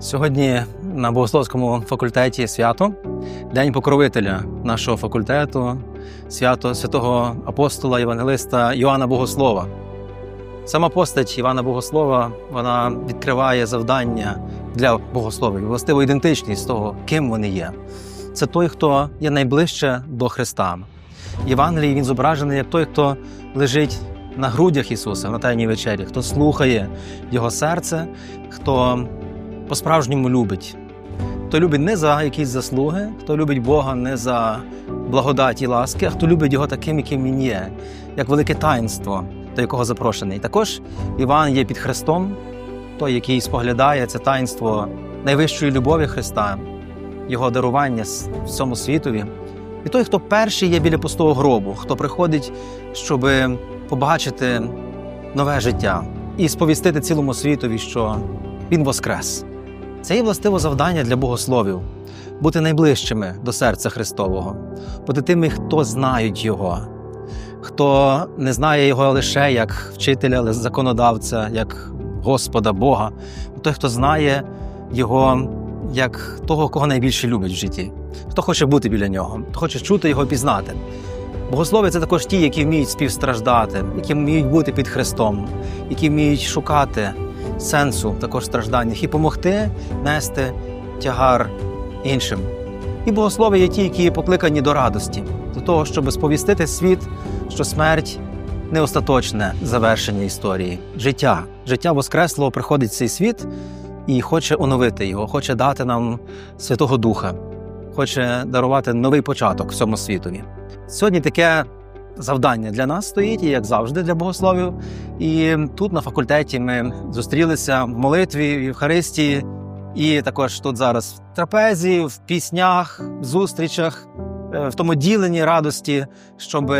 Сьогодні на богословському факультеті свято, День покровителя нашого факультету, свято святого апостола Євангелиста Йоанна Богослова. Сама постать Івана Богослова вона відкриває завдання для богословів, властиву ідентичність того, ким вони є. Це той, хто є найближче до Христа. Євангелій він зображений як той, хто лежить на грудях Ісуса на Тайній вечері, хто слухає Його серце, хто по-справжньому любить. Хто любить не за якісь заслуги, хто любить Бога не за благодаті і ласки, а хто любить його таким, яким він є, як велике таїнство, до якого запрошений. Також Іван є під Христом, той, який споглядає це таїнство найвищої любові Христа, його дарування всьому світові. І той, хто перший є біля пустого гробу, хто приходить, щоб побачити нове життя і сповістити цілому світові, що він воскрес. Це є властиво завдання для богословів бути найближчими до серця Христового, бути тими, хто знають Його, хто не знає Його лише як вчителя, законодавця, як Господа Бога, той, хто знає Його як того, кого найбільше любить в житті, хто хоче бути біля нього, хто хоче чути його пізнати. Богослови це також ті, які вміють співстраждати, які вміють бути під Христом, які вміють шукати сенсу також стражданнях і допомогти нести тягар іншим. І богослови є ті, які покликані до радості, до того, щоб сповістити світ, що смерть не остаточне завершення історії. Життя, життя Воскреслого приходить в цей світ і хоче оновити його, хоче дати нам Святого Духа, хоче дарувати новий початок всьому світові. Сьогодні таке завдання для нас стоїть, і як завжди, для богословів. І тут на факультеті ми зустрілися в молитві, в Євхаристії, і також тут зараз в трапезі, в піснях, в зустрічах, е, в тому діленні радості, щоб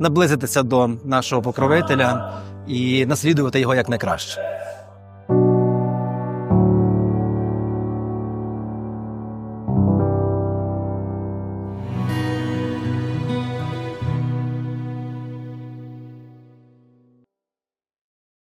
наблизитися до нашого покровителя і наслідувати його як найкраще.